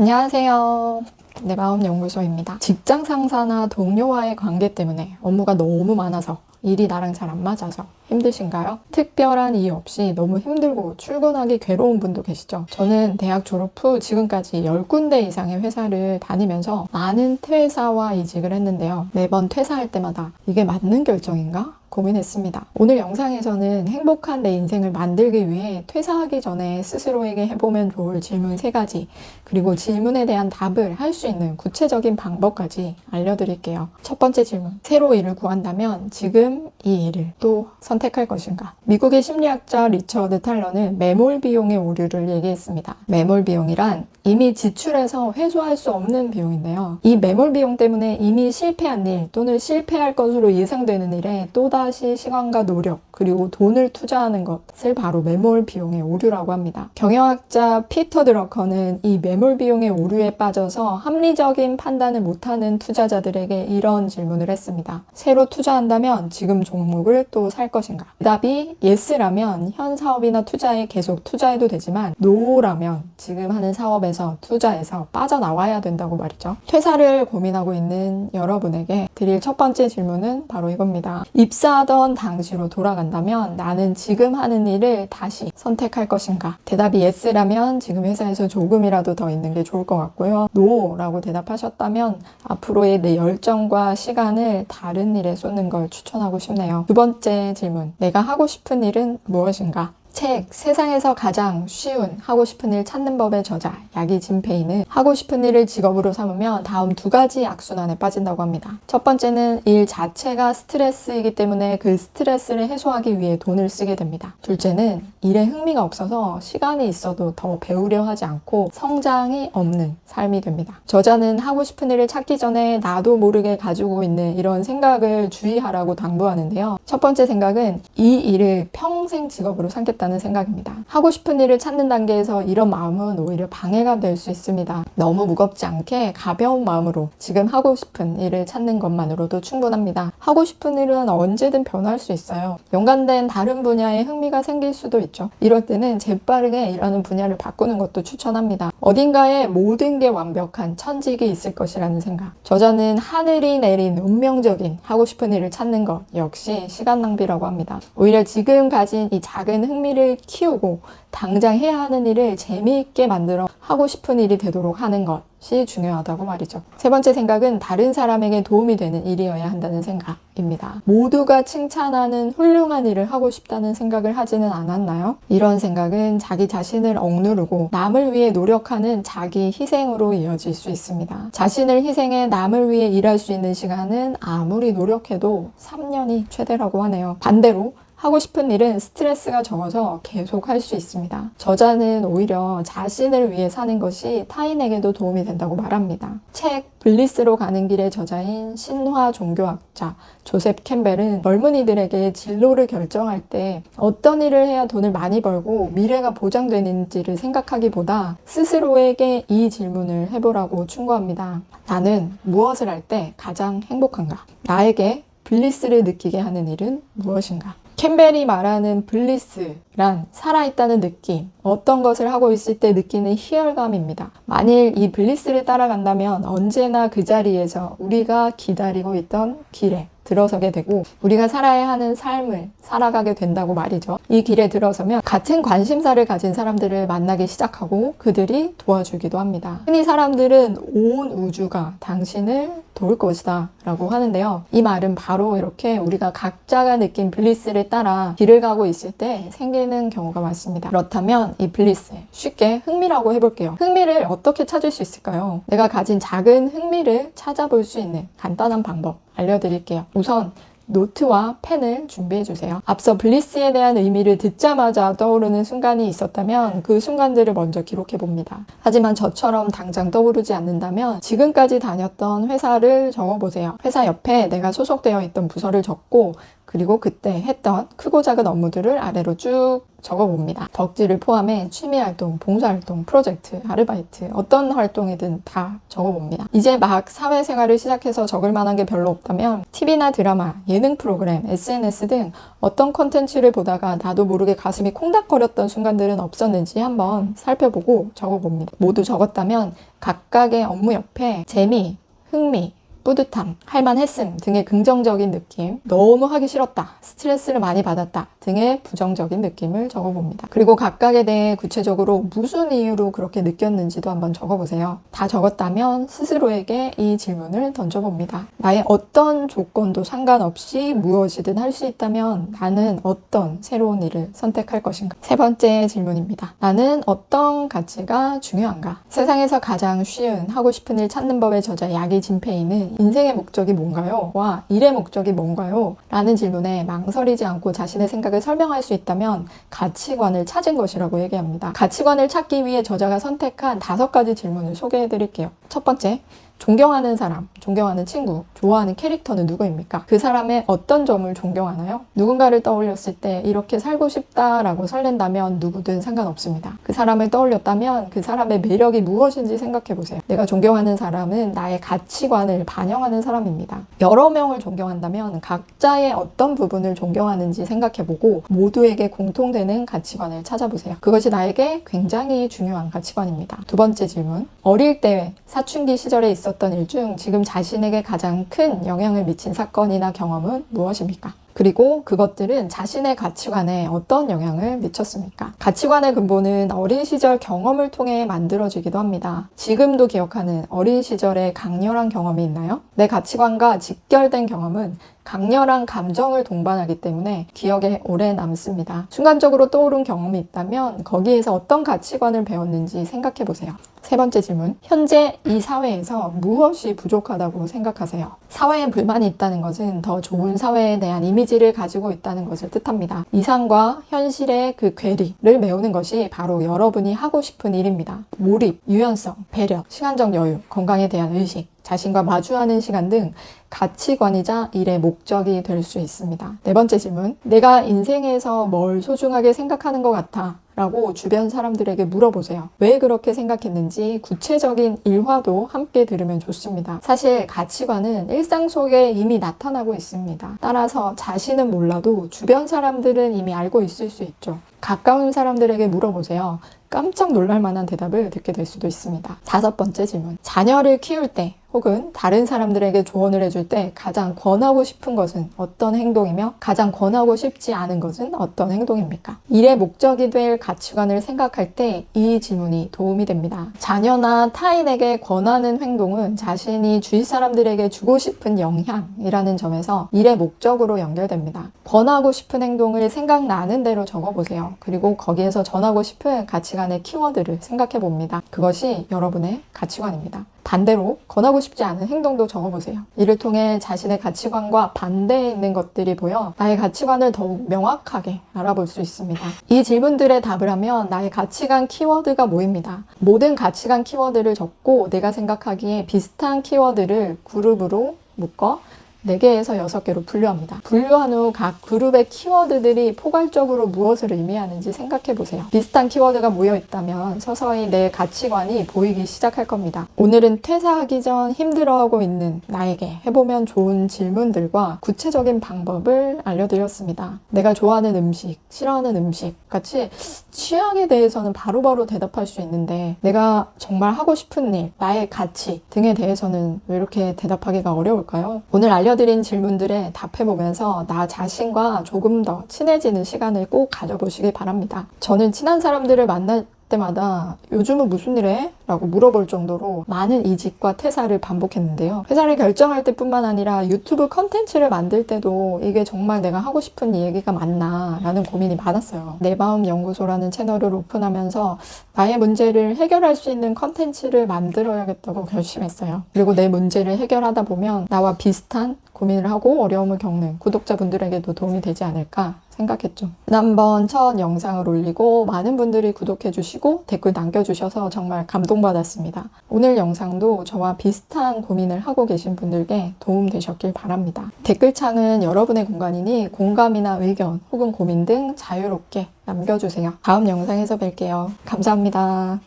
안녕하세요. 내 마음 연구소입니다. 직장 상사나 동료와의 관계 때문에 업무가 너무 많아서 일이 나랑 잘 안 맞아서 힘드신가요? 특별한 이유 없이 너무 힘들고 출근하기 괴로운 분도 계시죠? 저는 대학 졸업 후 지금까지 10군데 이상의 회사를 다니면서 많은 퇴사와 이직을 했는데요. 매번 퇴사할 때마다 이게 맞는 결정인가? 고민했습니다. 오늘 영상에서는 행복한 내 인생을 만들기 위해 퇴사하기 전에 스스로에게 해보면 좋을 질문 3가지, 그리고 질문에 대한 답을 할 수 있는 구체적인 방법까지 알려드릴게요. 첫 번째 질문. 새로 일을 구한다면 지금 이 일을 또 선택할 것인가? 미국의 심리학자 리처드 탈러는 매몰 비용의 오류를 얘기했습니다. 매몰 비용이란 이미 지출해서 회수할 수 없는 비용인데요. 이 매몰 비용 때문에 이미 실패한 일 또는 실패할 것으로 예상되는 일에 또다시 시간과 노력 그리고 돈을 투자하는 것을 바로 매몰 비용의 오류라고 합니다. 경영학자 피터 드러커는 이 매몰 비용의 오류에 빠져서 합리적인 판단을 못하는 투자자들에게 이런 질문을 했습니다. 새로 투자한다면 지금 종목을 또 살 것인가? 대답이 yes라면 현 사업이나 투자에 계속 투자해도 되지만 no라면 지금 하는 사업에서 투자해서 빠져나와야 된다고 말이죠. 퇴사를 고민하고 있는 여러분에게 드릴 첫 번째 질문은 바로 이겁니다. 입사하던 당시로 돌아간다면 나는 지금 하는 일을 다시 선택할 것인가? 대답이 yes라면 지금 회사에서 조금이라도 더 있는 게 좋을 것 같고요. no라고 대답하셨다면 앞으로의 내 열정과 시간을 다른 일에 쏟는 걸 추천 하고 싶네요. 두 번째 질문. 내가 하고 싶은 일은 무엇인가? 책 세상에서 가장 쉬운 하고 싶은 일 찾는 법의 저자 야기 진페이는 하고 싶은 일을 직업으로 삼으면 다음 두 가지 악순환에 빠진다고 합니다. 첫 번째는 일 자체가 스트레스이기 때문에 그 스트레스를 해소하기 위해 돈을 쓰게 됩니다. 둘째는 일에 흥미가 없어서 시간이 있어도 더 배우려 하지 않고 성장이 없는 삶이 됩니다. 저자는 하고 싶은 일을 찾기 전에 나도 모르게 가지고 있는 이런 생각을 주의하라고 당부하는데요. 첫 번째 생각은 이 일을 평생 직업으로 삼겠 다는 생각입니다. 하고 싶은 일을 찾는 단계에서 이런 마음은 오히려 방해가 될 수 있습니다. 너무 무겁지 않게 가벼운 마음으로 지금 하고 싶은 일을 찾는 것만으로도 충분합니다. 하고 싶은 일은 언제든 변할 수 있어요. 연관된 다른 분야에 흥미가 생길 수도 있죠. 이럴 때는 재빠르게 일하는 분야를 바꾸는 것도 추천합니다. 어딘가에 모든 게 완벽한 천직이 있을 것이라는 생각. 저자는 하늘이 내린 운명적인 하고 싶은 일을 찾는 것 역시 시간 낭비라고 합니다. 오히려 지금 가진 이 작은 흥미를 키우고 당장 해야 하는 일을 재미있게 만들어 하고 싶은 일이 되도록 하는 것이 중요하다고 말이죠. 세 번째 생각은 다른 사람에게 도움이 되는 일이어야 한다는 생각 입니다. 모두가 칭찬하는 훌륭한 일을 하고 싶다는 생각을 하지는 않았나요? 이런 생각은 자기 자신을 억누르고 남을 위해 노력하는 자기 희생으로 이어질 수 있습니다. 자신을 희생해 남을 위해 일할 수 있는 시간은 아무리 노력해도 3년이 최대라고 하네요. 반대로 하고 싶은 일은 스트레스가 적어서 계속 할 수 있습니다. 저자는 오히려 자신을 위해 사는 것이 타인에게도 도움이 된다고 말합니다. 책 블리스로 가는 길의 저자인 신화 종교학자 조셉 캠벨은 젊은이들에게 진로를 결정할 때 어떤 일을 해야 돈을 많이 벌고 미래가 보장되는지를 생각하기보다 스스로에게 이 질문을 해보라고 충고합니다. 나는 무엇을 할 때 가장 행복한가? 나에게 블리스를 느끼게 하는 일은 무엇인가? 캠벨이 말하는 블리스란 살아있다는 느낌, 어떤 것을 하고 있을 때 느끼는 희열감입니다. 만일 이 블리스를 따라간다면 언제나 그 자리에서 우리가 기다리고 있던 길에 들어서게 되고 우리가 살아야 하는 삶을 살아가게 된다고 말이죠. 이 길에 들어서면 같은 관심사를 가진 사람들을 만나기 시작하고 그들이 도와주기도 합니다. 흔히 사람들은 온 우주가 당신을 도울 것이다 라고 하는데요. 이 말은 바로 이렇게 우리가 각자가 느낀 블리스를 따라 길을 가고 있을 때 생기는 경우가 많습니다. 그렇다면 이 블리스 쉽게 흥미라고 해볼게요. 흥미를 어떻게 찾을 수 있을까요? 내가 가진 작은 흥미를 찾아볼 수 있는 간단한 방법 알려드릴게요. 우선 노트와 펜을 준비해 주세요. 앞서 블리스에 대한 의미를 듣자마자 떠오르는 순간이 있었다면 그 순간들을 먼저 기록해 봅니다. 하지만 저처럼 당장 떠오르지 않는다면 지금까지 다녔던 회사를 적어 보세요. 회사 옆에 내가 소속되어 있던 부서를 적고 그리고 그때 했던 크고 작은 업무들을 아래로 쭉 적어봅니다. 덕질을 포함해 취미활동, 봉사활동, 프로젝트, 아르바이트, 어떤 활동이든 다 적어봅니다. 이제 막 사회생활을 시작해서 적을 만한 게 별로 없다면 TV나 드라마, 예능 프로그램, SNS 등 어떤 컨텐츠를 보다가 나도 모르게 가슴이 콩닥거렸던 순간들은 없었는지 한번 살펴보고 적어봅니다. 모두 적었다면 각각의 업무 옆에 재미, 흥미, 뿌듯함, 할만했음 등의 긍정적인 느낌, 너무 하기 싫었다, 스트레스를 많이 받았다 등의 부정적인 느낌을 적어봅니다. 그리고 각각에 대해 구체적으로 무슨 이유로 그렇게 느꼈는지도 한번 적어보세요. 다 적었다면 스스로에게 이 질문을 던져봅니다. 나의 어떤 조건도 상관없이 무엇이든 할 수 있다면 나는 어떤 새로운 일을 선택할 것인가? 세 번째 질문입니다. 나는 어떤 가치가 중요한가? 세상에서 가장 쉬운 하고 싶은 일 찾는 법의 저자 야기 진페이는 인생의 목적이 뭔가요? 와 일의 목적이 뭔가요? 라는 질문에 망설이지 않고 자신의 생각을 설명할 수 있다면 가치관을 찾은 것이라고 얘기합니다. 가치관을 찾기 위해 저자가 선택한 다섯 가지 질문을 소개해 드릴게요. 첫 번째, 존경하는 사람, 존경하는 친구, 좋아하는 캐릭터는 누구입니까? 그 사람의 어떤 점을 존경하나요? 누군가를 떠올렸을 때 이렇게 살고 싶다라고 설렌다면 누구든 상관없습니다. 그 사람을 떠올렸다면 그 사람의 매력이 무엇인지 생각해 보세요. 내가 존경하는 사람은 나의 가치관을 반영하는 사람입니다. 여러 명을 존경한다면 각자의 어떤 부분을 존경하는지 생각해 보고 모두에게 공통되는 가치관을 찾아보세요. 그것이 나에게 굉장히 중요한 가치관입니다. 두 번째 질문. 어릴 때 사춘기 시절에 있 었던 일 중 지금 자신에게 가장 큰 영향을 미친 사건이나 경험은 무엇입니까? 그리고 그것들은 자신의 가치관에 어떤 영향을 미쳤습니까? 가치관의 근본은 어린 시절 경험을 통해 만들어지기도 합니다. 지금도 기억하는 어린 시절의 강렬한 경험이 있나요? 내 가치관과 직결된 경험은 강렬한 감정을 동반하기 때문에 기억에 오래 남습니다. 순간적으로 떠오른 경험이 있다면 거기에서 어떤 가치관을 배웠는지 생각해 보세요. 세 번째 질문. 현재 이 사회에서 무엇이 부족하다고 생각하세요? 사회에 불만이 있다는 것은 더 좋은 사회에 대한 이미지를 가지고 있다는 것을 뜻합니다. 이상과 현실의 그 괴리를 메우는 것이 바로 여러분이 하고 싶은 일입니다. 몰입, 유연성, 배려, 시간적 여유, 건강에 대한 의식, 자신과 마주하는 시간 등 가치관이자 일의 목적이 될 수 있습니다. 네 번째 질문. 내가 인생에서 뭘 소중하게 생각하는 것 같아? 라고 주변 사람들에게 물어보세요. 왜 그렇게 생각했는지 구체적인 일화도 함께 들으면 좋습니다. 사실 가치관은 일상 속에 이미 나타나고 있습니다. 따라서 자신은 몰라도 주변 사람들은 이미 알고 있을 수 있죠. 가까운 사람들에게 물어보세요. 깜짝 놀랄 만한 대답을 듣게 될 수도 있습니다. 다섯 번째 질문. 자녀를 키울 때 혹은 다른 사람들에게 조언을 해줄 때 가장 권하고 싶은 것은 어떤 행동이며 가장 권하고 싶지 않은 것은 어떤 행동입니까? 일의 목적이 될 가치관을 생각할 때 이 질문이 도움이 됩니다. 자녀나 타인에게 권하는 행동은 자신이 주위 사람들에게 주고 싶은 영향이라는 점에서 일의 목적으로 연결됩니다. 권하고 싶은 행동을 생각나는 대로 적어보세요. 그리고 거기에서 전하고 싶은 가치관의 키워드를 생각해 봅니다. 그것이 여러분의 가치관입니다. 반대로 권하고 싶지 않은 행동도 적어보세요. 이를 통해 자신의 가치관과 반대에 있는 것들이 보여 나의 가치관을 더욱 명확하게 알아볼 수 있습니다. 이 질문들에 답을 하면 나의 가치관 키워드가 모입니다. 모든 가치관 키워드를 적고 내가 생각하기에 비슷한 키워드를 그룹으로 묶어 4개에서 6개로 분류합니다. 분류한 후 각 그룹의 키워드들이 포괄적으로 무엇을 의미하는지 생각해 보세요. 비슷한 키워드가 모여 있다면 서서히 내 가치관이 보이기 시작할 겁니다. 오늘은 퇴사하기 전 힘들어하고 있는 나에게 해보면 좋은 질문들과 구체적인 방법을 알려드렸습니다. 내가 좋아하는 음식, 싫어하는 음식 같이 취향에 대해서는 바로바로 대답할 수 있는데 내가 정말 하고 싶은 일, 나의 가치 등에 대해서는 왜 이렇게 대답하기가 어려울까요? 오늘 알려 드린 질문들에 답해보면서 나 자신과 조금 더 친해지는 시간을 꼭 가져보시기 바랍니다. 저는 친한 사람들을 만날 때마다 요즘은 무슨 일 해? 라고 물어볼 정도로 많은 이직과 퇴사를 반복했는데요. 회사를 결정할 때뿐만 아니라 유튜브 컨텐츠를 만들 때도 이게 정말 내가 하고 싶은 얘기가 맞나 라는 고민이 많았어요. 내 마음 연구소라는 채널을 오픈하면서 나의 문제를 해결할 수 있는 컨텐츠를 만들어야겠다고 결심했어요. 그리고 내 문제를 해결하다 보면 나와 비슷한 고민을 하고 어려움을 겪는 구독자분들에게도 도움이 되지 않을까 생각했죠. 지난번 첫 영상을 올리고 많은 분들이 구독해주시고 댓글 남겨주셔서 정말 감동 감동받았습니다. 오늘 영상도 저와 비슷한 고민을 하고 계신 분들께 도움 되셨길 바랍니다. 댓글창은 여러분의 공간이니 공감이나 의견 혹은 고민 등 자유롭게 남겨주세요. 다음 영상에서 뵐게요. 감사합니다.